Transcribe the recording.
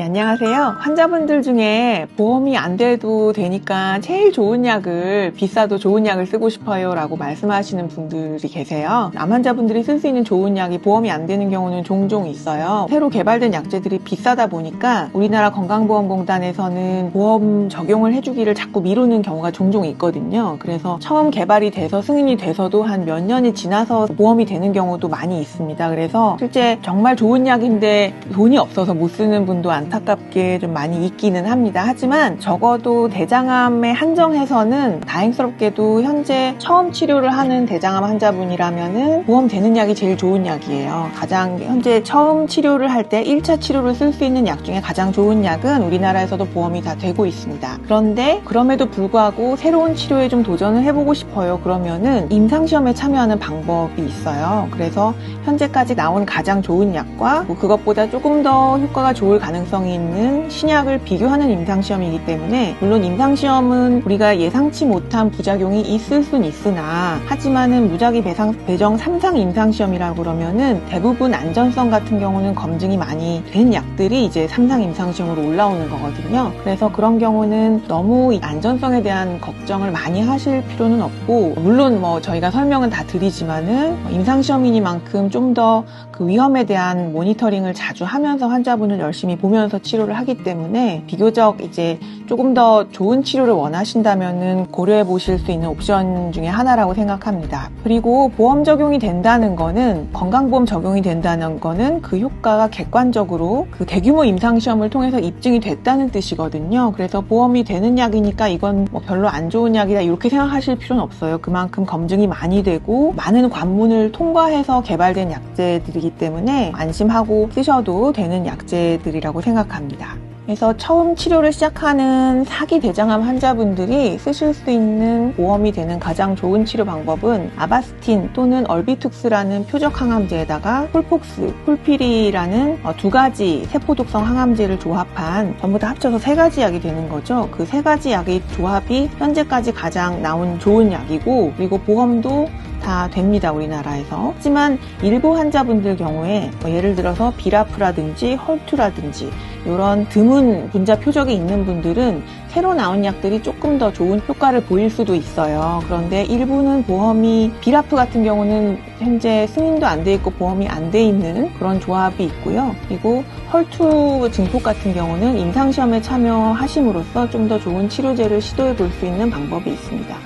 네, 안녕하세요. 환자분들 중에 보험이 안 돼도 되니까 제일 좋은 약을 비싸도 좋은 약을 쓰고 싶어요 라고 말씀하시는 분들이 계세요. 남 환자분들이 쓸 수 있는 좋은 약이 보험이 안 되는 경우는 종종 있어요. 새로 개발된 약제들이 비싸다 보니까 우리나라 건강보험공단에서는 보험 적용을 해주기를 자꾸 미루는 경우가 종종 있거든요. 그래서 처음 개발이 돼서 승인이 돼서도 한 몇 년이 지나서 보험이 되는 경우도 많이 있습니다. 그래서 실제 정말 좋은 약인데 돈이 없어서 못 쓰는 분도 안 타깝게 좀 많이 있기는 합니다. 하지만 적어도 대장암에 한정해서는 다행스럽게도 현재 처음 치료를 하는 대장암 환자분이라면은 보험 되는 약이 제일 좋은 약이에요. 가장 현재 처음 치료를 할 때 1차 치료를 쓸 수 있는 약 중에 가장 좋은 약은 우리나라에서도 보험이 다 되고 있습니다. 그런데 그럼에도 불구하고 새로운 치료에 좀 도전을 해보고 싶어요. 그러면은 임상시험에 참여하는 방법이 있어요. 그래서 현재까지 나온 가장 좋은 약과 뭐 그것보다 조금 더 효과가 좋을 가능성 이 있는 신약을 비교하는 임상시험이기 때문에 물론 임상시험은 우리가 예상치 못한 부작용이 있을 순 있으나 하지만은 무작위 배상, 배정 3상 임상시험이라고 그러면은 대부분 안전성 같은 경우는 검증이 많이 된 약들이 이제 3상 임상시험으로 올라오는 거거든요. 그래서 그런 경우는 너무 안전성에 대한 걱정을 많이 하실 필요는 없고 물론 뭐 저희가 설명은 다 드리지만은 임상시험이니만큼 좀 더 그 위험에 대한 모니터링을 자주 하면서 환자분을 열심히 보면 서 치료를 하기 때문에 비교적 이제 조금 더 좋은 치료를 원하신다면은 고려해 보실 수 있는 옵션 중에 하나라고 생각합니다. 그리고 보험 적용이 된다는 거는 건강보험 적용이 된다는 거는 그 효과가 객관적으로 그 대규모 임상시험을 통해서 입증이 됐다는 뜻이거든요. 그래서 보험이 되는 약이니까 이건 뭐 별로 안 좋은 약이다 이렇게 생각하실 필요는 없어요. 그만큼 검증이 많이 되고 많은 관문을 통과해서 개발된 약제들이기 때문에 안심하고 쓰셔도 되는 약제들이라고 생각합니다. 그래서 처음 치료를 시작하는 사기 대장암 환자분들이 쓰실 수 있는 보험이 되는 가장 좋은 치료 방법은 아바스틴 또는 얼비툭스라는 표적 항암제에다가 폴폭스, 폴피리라는 두 가지 세포 독성 항암제를 조합한 전부 다 합쳐서 세 가지 약이 되는 거죠. 그 세 가지 약의 조합이 현재까지 가장 나온 좋은 약이고 그리고 보험도 다 됩니다 우리나라에서 하지만 일부 환자분들 경우에 뭐 예를 들어서 비라프라든지 헐투라든지 이런 드문 분자 표적이 있는 분들은 새로 나온 약들이 조금 더 좋은 효과를 보일 수도 있어요. 그런데 일부는 보험이 비라프 같은 경우는 현재 승인도 안 돼 있고 보험이 안 돼 있는 그런 조합이 있고요. 그리고 헐투 증폭 같은 경우는 임상시험에 참여하심으로써 좀 더 좋은 치료제를 시도해 볼 수 있는 방법이 있습니다.